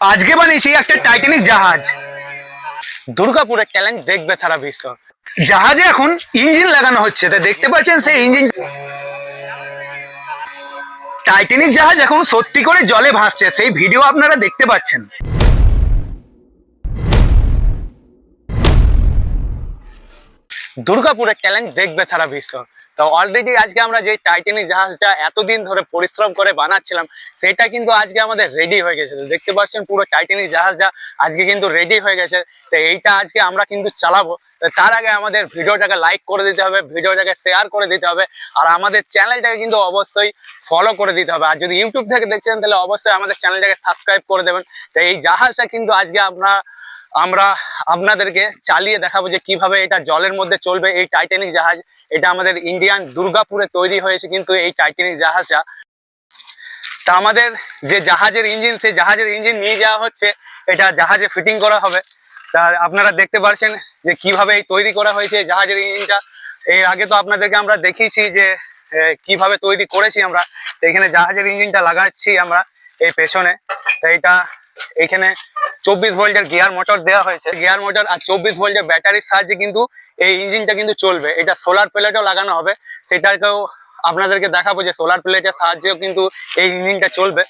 আজকে বানিয়েছি একটা টাইটানিক জাহাজ। দুর্গাপুরের ট্যালেন্ট দেখবে সারা বিশ্ব। জাহাজে এখন ইঞ্জিন লাগানো হচ্ছে তা দেখতে পাচ্ছেন সেই ইঞ্জিন। টাইটানিক জাহাজ এখন সত্যি করে জলে ভাসছে সেই ভিডিও আপনারা দেখতে পাচ্ছেন। দুর্গাপুরের ট্যালেন্ট দেখবে সারা বিশ্ব। তো অলরেডি আজকে আমরা যে টাইটানিক জাহাজটা এতদিন ধরে পরিশ্রম করে বানাচ্ছিলাম, সেটা কিন্তু আজকে আমাদের রেডি হয়ে গেছে। দেখতে পাচ্ছেন পুরো টাইটানিক জাহাজটা আজকে কিন্তু রেডি হয়ে গেছে। তো এইটা আজকে আমরা কিন্তু চালাবো। তার আগে আমাদের ভিডিওটাকে লাইক করে দিতে হবে, ভিডিওটাকে শেয়ার করে দিতে হবে, আর আমাদের চ্যানেলটাকে কিন্তু অবশ্যই ফলো করে দিতে হবে। আর যদি ইউটিউব থেকে দেখছেন, তাহলে অবশ্যই আমাদের চ্যানেলটাকে সাবস্ক্রাইব করে দেবেন। তো এই জাহাজটা কিন্তু আজকে আমরা আমরা আপনাদেরকে চালিয়ে দেখাবো যে কীভাবে এটা জলের মধ্যে চলবে এই টাইটানিক জাহাজ। এটা আমাদের ইন্ডিয়ান দুর্গাপুরে তৈরি হয়েছে কিন্তু এই টাইটানিক জাহাজটা। তা আমাদের যে জাহাজের ইঞ্জিন, সেই জাহাজের ইঞ্জিন নিয়ে যাওয়া হচ্ছে। এটা জাহাজে ফিটিং করা হবে। তা আপনারা দেখতে পারছেন যে কীভাবে এই তৈরি করা হয়েছে জাহাজের ইঞ্জিনটা। এর আগে তো আপনাদেরকে আমরা দেখিয়েছি যে কীভাবে তৈরি করেছি আমরা। এখানে জাহাজের ইঞ্জিনটা লাগাচ্ছি আমরা এই পেছনে। তো এটা এখানে চব্বিশ ভোল্টের গিয়ার মোটর দেওয়া হয়েছে। গিয়ার মোটর আর চব্বিশ ভোল্টের ব্যাটারির সাহায্যে কিন্তু এই ইঞ্জিনটা কিন্তু চলবে। এটা সোলার প্লেটও লাগানো হবে। সেটাকেও আপনাদেরকে দেখাবো যে সোলার প্লেটের সাহায্যেও কিন্তু এই ইঞ্জিনটা চলবে।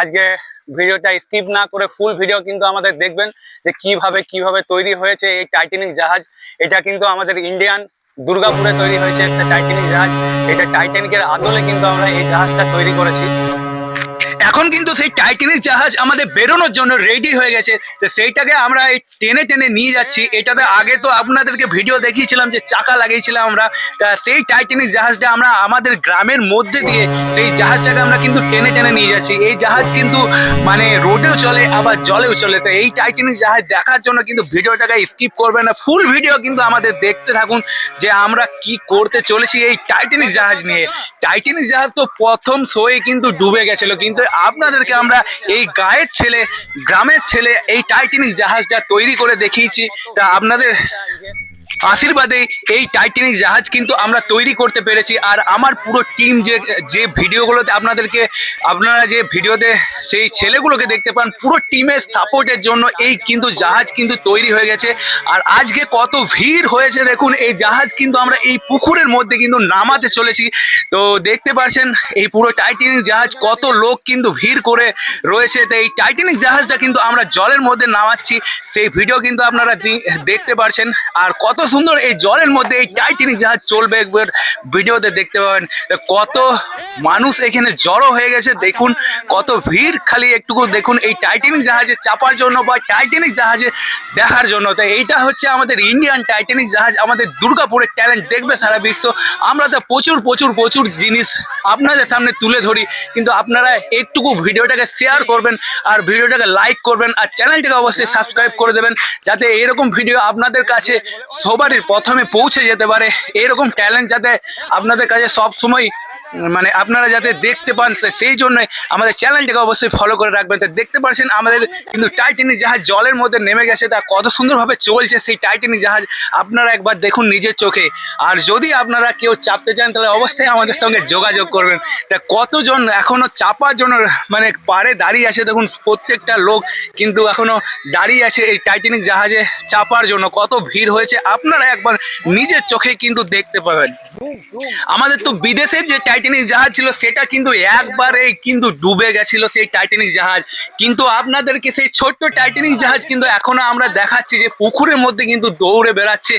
আজকে ভিডিওটা স্কিপ না করে ফুল ভিডিও কিন্তু আমাদের দেখবেন যে কীভাবে কীভাবে তৈরি হয়েছে এই টাইটানিক জাহাজ। এটা কিন্তু আমাদের ইন্ডিয়ান দুর্গাপুরে তৈরি হয়েছে একটা টাইটানিক জাহাজ। এটা টাইটানিকের আদলে কিন্তু আমরা এই জাহাজটা তৈরি করেছি। এখন কিন্তু সেই টাইটানিক জাহাজ আমাদের বেরোনোর জন্য রেডি হয়ে গেছে। তো সেইটাকে আমরা এই টেনে টেনে নিয়ে যাচ্ছি। এটাতে আগে তো আপনাদেরকে ভিডিও দেখিয়েছিলাম যে চাকা লাগিয়েছিলাম আমরা। তা সেই টাইটানিক জাহাজটা আমরা আমাদের গ্রামের মধ্যে দিয়ে সেই জাহাজটাকে আমরা কিন্তু টেনে টেনে নিয়ে যাচ্ছি। এই জাহাজ কিন্তু মানে রোডেও চলে আবার জলেও চলে। তো এই টাইটানিক জাহাজ দেখার জন্য কিন্তু ভিডিওটাকে স্কিপ করবে না। ফুল ভিডিও কিন্তু আমাদের দেখতে থাকুন যে আমরা কি করতে চলেছি এই টাইটানিক জাহাজ নিয়ে। টাইটানিক জাহাজ তো প্রথম শোয়ে কিন্তু ডুবে গেছিল। কিন্তু আপনাদেরকে আমরা এই গায়ের ছেলে, গ্রামের ছেলে, এই টাইটানিক জাহাজটা তৈরি করে দেখিয়েছি। তা আপনাদের আশীর্বাদে এই টাইটানিক জাহাজ কিন্তু আমরা তৈরি করতে পেরেছি। আর আমার পুরো টিম যে যে ভিডিওগুলোতে আপনাদেরকে, আপনারা যে ভিডিওতে সেই ছেলেগুলোকে দেখতে পান, পুরো টিমের সাপোর্টের জন্য এই কিন্তু জাহাজ কিন্তু তৈরি হয়ে গেছে। আর আজকে কত ভিড় হয়েছে দেখুন, এই জাহাজ কিন্তু আমরা এই পুকুরের মধ্যে কিন্তু নামাতে চলেছি। তো দেখতে পাচ্ছেন, এই পুরো টাইটানিক জাহাজ কত লোক কিন্তু ভিড় করে রয়েছে। তো এই টাইটানিক জাহাজটা কিন্তু আমরা জলের মধ্যে নামাচ্ছি। সেই ভিডিও কিন্তু আপনারা দেখতে পাচ্ছেন আর কত সুন্দর এই জলের মধ্যে এই টাইটানিক জাহাজ চলবে একবার ভিডিওতে দেখতে পাবেন। কত মানুষ এখানে জড়ো হয়ে গেছে, দেখুন কত ভিড় খালি একটুকু দেখুন এই টাইটানিক জাহাজে চাপার জন্য বা টাইটানিক জাহাজে দেখার জন্য। তো এইটা হচ্ছে আমাদের ইন্ডিয়ান টাইটানিক জাহাজ, আমাদের দুর্গাপুরের ট্যালেন্ট দেখবে সারা বিশ্ব। আমরা তো প্রচুর প্রচুর প্রচুর জিনিস আপনাদের সামনে তুলে ধরি, কিন্তু আপনারা একটুকু ভিডিওটাকে শেয়ার করবেন আর ভিডিওটাকে লাইক করবেন আর চ্যানেলটাকে অবশ্যই সাবস্ক্রাইব করে দেবেন, যাতে এরকম ভিডিও আপনাদের কাছে সবারই প্রথমে পৌঁছে যেতে পারে। এরকম ট্যালেন্ট যাতে আপনাদের কাছে সব সময় মানে আপনারা যাতে দেখতে পান সেই জন্যই আমাদের চ্যানেলটাকে অবশ্যই ফলো করে রাখবেন। তো দেখতে পাচ্ছেন আমাদের কিন্তু টাইটানিক জাহাজ জলের মধ্যে নেমে গেছে, তা কত সুন্দরভাবে চলছে সেই টাইটানিক জাহাজ। আপনারা একবার দেখুন নিজের চোখে। আর যদি আপনারা কেউ চাপতে চান, তাহলে অবশ্যই আমাদের সঙ্গে যোগাযোগ করবেন। তা কতজন এখনও চাপার জন্য মানে পারে দাঁড়িয়ে আছে দেখুন প্রত্যেকটা লোক, কিন্তু এখনও দাঁড়িয়ে আছে এই টাইটানিক জাহাজে চাপার জন্য। কত ভিড় হয়েছে, আপনারা একবার নিজের চোখে কিন্তু দেখতে পাবেন। আমাদের তো বিদেশের যে টাইটানিক জাহাজ ছিল, সেটা কিন্তু একবারে কিন্তু ডুবে গেছিল সেই টাইটানিক জাহাজ। কিন্তু আপনাদেরকে সেই ছোট্ট টাইটানিক জাহাজ কিন্তু এখনও আমরা দেখাচ্ছি যে পুকুরের মধ্যে কিন্তু দৌড়ে বেড়াচ্ছে।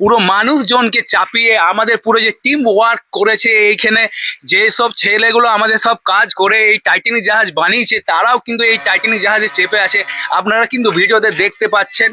পুরো মানুষজনকে চাপিয়ে আমাদের পুরো যে টিম ওয়ার্ক করেছে এইখানে, যে সব ছেলেগুলো আমাদের সব কাজ করে এই টাইটানিক জাহাজ বানিয়েছে, তারাও কিন্তু এই টাইটানিক জাহাজে চেপে আছে। আপনারা কিন্তু ভিডিওতে দেখতে পাচ্ছেন।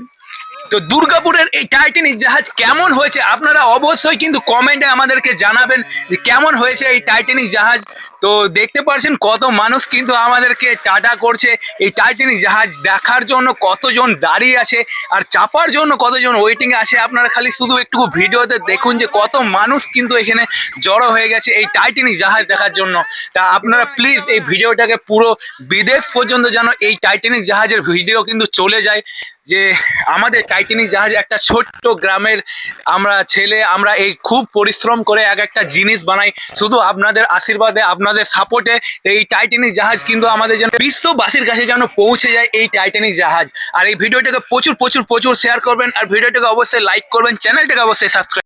তো দুর্গাপুরের এই টাইটানিক জাহাজ কেমন হয়েছে আপনারা অবশ্যই কিন্তু কমেন্টে আমাদেরকে জানাবেন যে কেমন হয়েছে এই টাইটানিক জাহাজ। তো দেখতে পাচ্ছেন কত মানুষ কিন্তু আমাদেরকে টাটা করছে। এই টাইটানিক জাহাজ দেখার জন্য কতজন দাঁড়িয়ে আছে আর চাপার জন্য কতজন ওয়েটিং আছে। আপনারা খালি শুধু একটু ভিডিওতে দেখুন যে কত মানুষ কিন্তু এখানে জড়ো হয়ে গেছে এই টাইটানিক জাহাজ দেখার জন্য। তা আপনারা প্লিজ এই ভিডিওটাকে পুরো বিদেশ পর্যন্ত যেন এই টাইটানিক জাহাজের ভিডিও কিন্তু চলে যায়। যে আমাদের টাইটানিক জাহাজ একটা ছোট্ট গ্রামের আমরা ছেলে, আমরা এই খুব পরিশ্রম করে এক একটা জিনিস বানাই। শুধু আপনাদের আশীর্বাদে আপনাদের আপনাদের সাপোর্টে এই টাইটানিক জাহাজ কিন্তু আমাদের যেন বিশ্ববাসীর কাছে যেন পৌঁছে যায় এই টাইটানিক জাহাজ। আর এই ভিডিওটাকে প্রচুর প্রচুর প্রচুর শেয়ার করবেন আর ভিডিওটাকে অবশ্যই লাইক করবেন চ্যানেলটাকে অবশ্যই সাবস্ক্রাইব